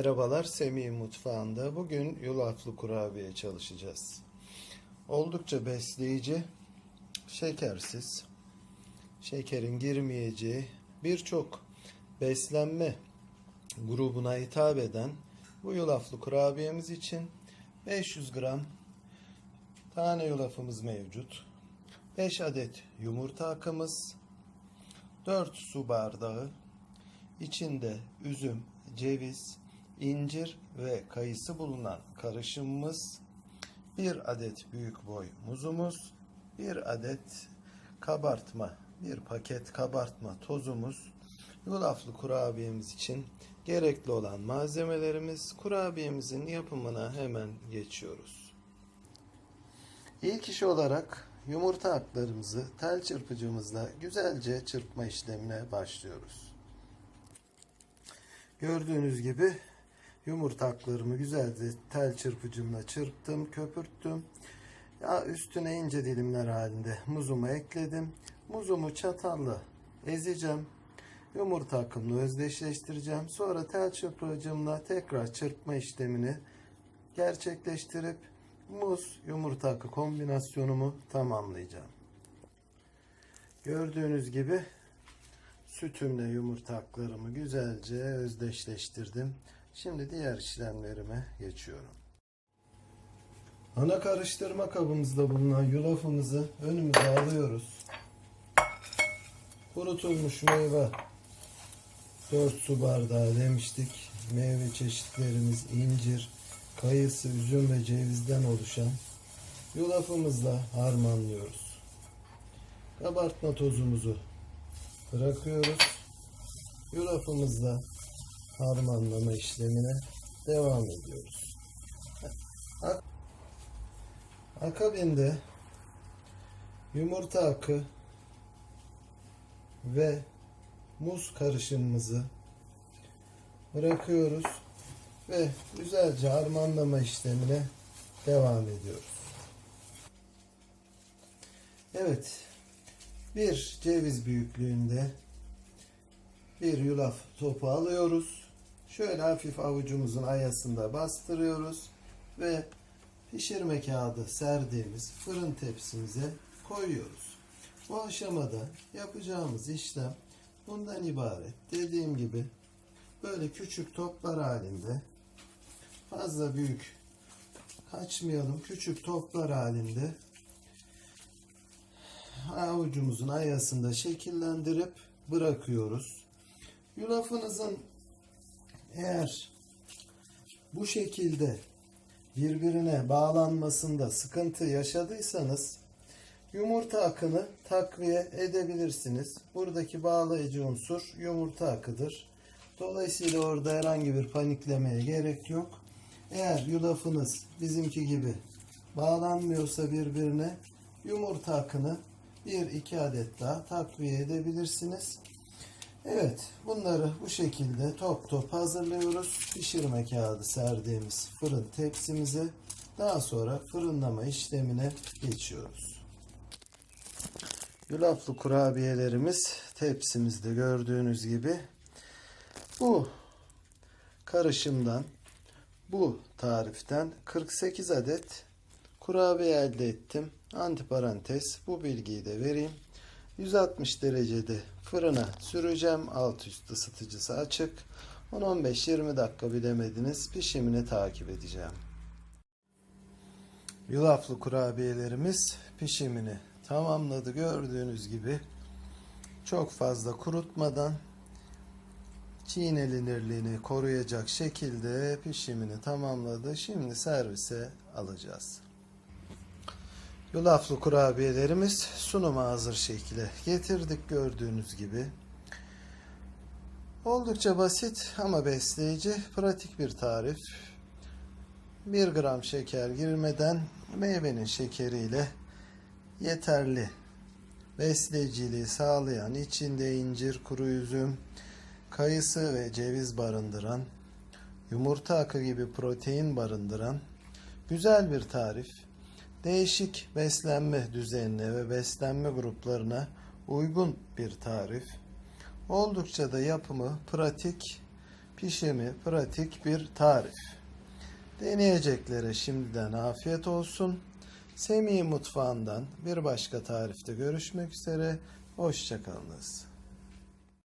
Merhabalar Semih Mutfağı'nda. Bugün yulaflı kurabiye çalışacağız. Oldukça besleyici, şekersiz, şekerin girmeyeceği birçok beslenme grubuna hitap eden bu yulaflı kurabiyemiz için 500 gram tane yulafımız mevcut. 5 adet yumurta akımız, 4 su bardağı içinde üzüm, ceviz, incir ve kayısı bulunan karışımımız, bir adet büyük boy muzumuz, bir adet kabartma, bir paket kabartma tozumuz, yulaflı kurabiyemiz için gerekli olan malzemelerimiz, kurabiyemizin yapımına hemen geçiyoruz. İlk iş olarak yumurta aklarımızı tel çırpıcımızla güzelce çırpma işlemine başlıyoruz. Gördüğünüz gibi yumurta aklarımı güzelce tel çırpıcımla çırptım, köpürttüm. Ya üstüne ince dilimler halinde muzumu ekledim. Muzumu çatalla ezeceğim. Yumurta akımla özdeşleştireceğim. Sonra tel çırpıcımla tekrar çırpma işlemini gerçekleştirip muz yumurta akı kombinasyonumu tamamlayacağım. Gördüğünüz gibi sütümle yumurta aklarımı güzelce özdeşleştirdim. Şimdi diğer işlemlerime geçiyorum. Ana karıştırma kabımızda bulunan yulafımızı önümüze alıyoruz. Kurutulmuş meyve 4 su bardağı demiştik. Meyve çeşitlerimiz incir, kayısı, üzüm ve cevizden oluşan yulafımızla harmanlıyoruz. Kabartma tozumuzu bırakıyoruz. Yulafımızla harmanlama işlemine devam ediyoruz. Ak- Akabinde yumurta akı ve muz karışımımızı bırakıyoruz ve güzelce harmanlama işlemine devam ediyoruz. Evet, bir ceviz büyüklüğünde bir yulaf topu alıyoruz. Şöyle hafif avucumuzun ayasında bastırıyoruz ve pişirme kağıdı serdiğimiz fırın tepsimize koyuyoruz. Bu aşamada yapacağımız işlem bundan ibaret. Dediğim gibi böyle küçük toplar halinde fazla büyük kaçmayalım. Küçük toplar halinde avucumuzun ayasında şekillendirip bırakıyoruz. Yulafınızın eğer bu şekilde birbirine bağlanmasında sıkıntı yaşadıysanız yumurta akını takviye edebilirsiniz. Buradaki bağlayıcı unsur yumurta akıdır. Dolayısıyla orada herhangi bir paniklemeye gerek yok. Eğer yulafınız bizimki gibi bağlanmıyorsa birbirine yumurta akını bir iki adet daha takviye edebilirsiniz. Evet, bunları bu şekilde top top hazırlıyoruz. Pişirme kağıdı serdiğimiz fırın tepsimize. Daha sonra fırınlama işlemine geçiyoruz. Yulaflı kurabiyelerimiz tepsimizde gördüğünüz gibi. Bu karışımdan, bu tariften 48 adet kurabiye elde ettim. Antiparantez bu bilgiyi de vereyim. 160 derecede fırına süreceğim. Alt üst ısıtıcısı açık. 10-15-20 dakika bilemediniz. Pişimini takip edeceğim. Yulaflı kurabiyelerimiz pişimini tamamladı. Gördüğünüz gibi çok fazla kurutmadan çiğnenirliğini koruyacak şekilde pişimini tamamladı. Şimdi servise alacağız. Yulaflı kurabiyelerimiz sunuma hazır şekilde getirdik gördüğünüz gibi. Oldukça basit ama besleyici, pratik bir tarif. 1 gram şeker girmeden meyvenin şekeriyle yeterli besleyiciliği sağlayan, içinde incir, kuru üzüm, kayısı ve ceviz barındıran, yumurta akı gibi protein barındıran güzel bir tarif değişik beslenme düzenine ve beslenme gruplarına uygun bir tarif. Oldukça da yapımı pratik, pişimi pratik bir tarif. Deneyeceklere şimdiden afiyet olsun. Semih Mutfağı'ndan bir başka tarifte görüşmek üzere. Hoşçakalınız.